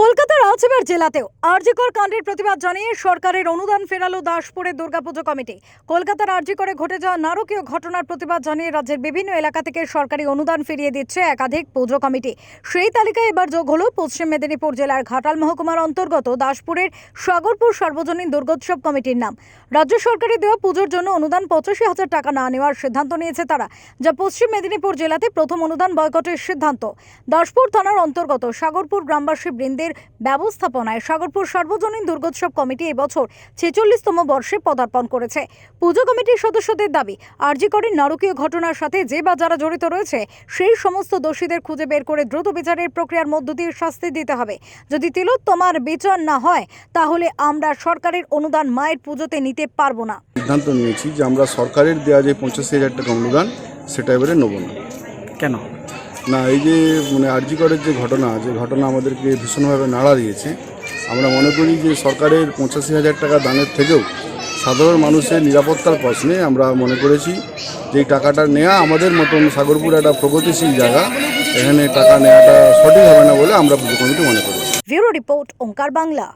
কলকাতার আলচেবার জেলাতেও আরজিকর কাণ্ডের প্রতিবাদ জানিয়ে সরকারের অনুদান ফেরালো দাসপুরের দুর্গাপুজো কমিটি। কলকাতার আরজিকরে ঘটে যাওয়া নারকীয় ঘটনার প্রতিবাদ জানিয়ে রাজ্যের বিভিন্ন এলাকা থেকে সরকারি অনুদান ফিরিয়ে দিচ্ছে একাধিক পুজো কমিটি। সেই তালিকায় এবার যোগ হলো পশ্চিম মেদিনীপুর জেলার ঘাটাল মহকুমার অন্তর্গত দাসপুরের সাগরপুর সর্বজনীন দুর্গোৎসব কমিটির নাম। রাজ্য সরকারের দেওয়া পুজোর জন্য অনুদান পঁচাশি হাজার টাকা না নেওয়ার সিদ্ধান্ত নিয়েছে তারা, যা পশ্চিম মেদিনীপুর জেলাতে প্রথম অনুদান বয়কটের সিদ্ধান্ত। দাসপুর থানার অন্তর্গত সাগরপুর গ্রামবাসী বৃন্দের ব্যবস্থাপনায় সাগরপুর সর্বজনীন দুর্গোৎসব কমিটি এবছর ছেচল্লিশতম বর্ষে পদার্পণ করেছে। পুজো কমিটির সদস্যদের দাবি আরজিকরের নারকীয় ঘটনার সাথে যে বা যারা জড়িত রয়েছে সেই সমস্ত দোষীদের খুঁজে বের করে দ্রুত বিচারের প্রক্রিয়ার মধ্য দিয়ে শাস্তি দিতে হবে। যদি তিলোত্তমার বিচার না হয় তাহলে আমরা সরকারের অনুদান মায়ের পুজোতে নিতে পারব না। সিদ্ধান্ত নিয়েছি যে আমরা সরকারের দেওয়া যে পঁচাশি হাজার টাকা অনুদান সেটা এবারে নেব না। কেন? না, এই যে মানে আরজিকরের যে ঘটনা যে ঘটনা আমাদেরকে ভীষণভাবে নাড়া দিয়েছে, আমরা মনে করি যে সরকারের পঁচাশি হাজার টাকা দানের থেকেও সাধারণ মানুষের নিরাপত্তার প্রশ্নে আমরা মনে করেছি যে টাকাটা নেওয়া আমাদের মতন সাগরপুর একটা প্রগতিশীল জায়গা, এখানে টাকা নেওয়াটা সঠিক হবে না বলে আমরা কমিটি মনে করি। রিপোর্ট, ওঙ্কার বাংলা।